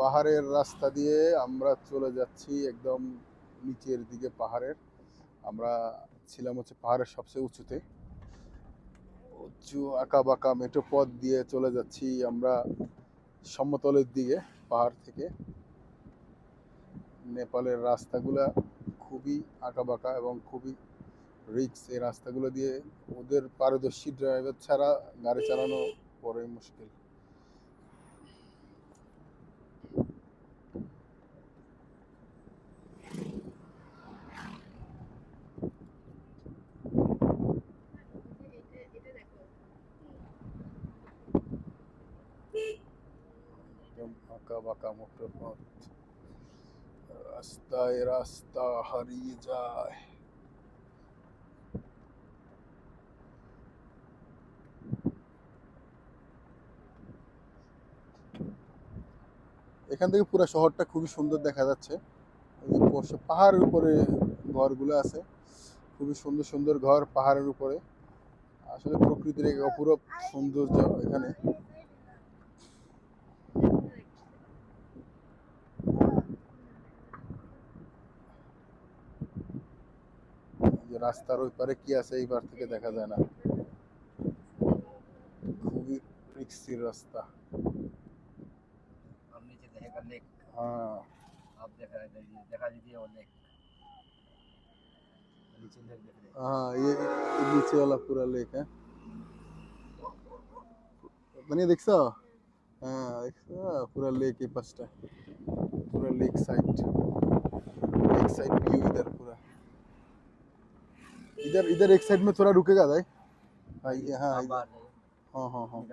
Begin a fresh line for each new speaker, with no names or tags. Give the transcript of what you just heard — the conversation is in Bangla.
পাহাড়ের রাস্তা দিয়ে আমরা চলে যাচ্ছি একদম নিচের দিকে পাহাড়ের। আমরা ছিলাম হচ্ছে পাহাড়ের সবচেয়ে উঁচুতে। উঁচু আঁকা বাঁকা মেঠো পথ দিয়ে চলে যাচ্ছি আমরা সমতলের দিকে পাহাড় থেকে। নেপালের রাস্তাগুলা খুবই আঁকা বাঁকা এবং খুবই রিক্স এই রাস্তাগুলো দিয়ে ওদের পারদর্শী ড্রাইভার ছাড়া গাড়ি চালানো বড়ই মুশকিল একদম আঁকা বাঁকা মোটর পথ রাস্তায় রাস্তা হারিয়ে যায়। এখান থেকে পুরো শহরটা খুবই সুন্দর দেখা যাচ্ছে। পাহাড়ের উপরে ঘরগুলো আছে। খুবই সুন্দর সুন্দর ঘর পাহাড়ের উপরে। আসলে প্রকৃতির এক অপূরব সৌন্দর্য এখানে। যে রাস্তার ওই পারে কি আছে এই পার থেকে দেখা যায় না খুবই রিক্সি রাস্তা
हम नीचे देखेगा लेक
হ্যাঁ
आप देखा दीजिए देखा दीजिए वो लेक नीचे लेक देख रहे हैं
हाँ ये ये नीचे वाला पूरा लेक है মানে দেখছো হ্যাঁ দেখছো पूरा लेक এই পাশটা पूरा lake side lake side view इधर पूरा इधर इधर एक साइड में थोड़ा रुकेगा भाई? भाई हाँ हाँ हाँ हाँ,
हाँ।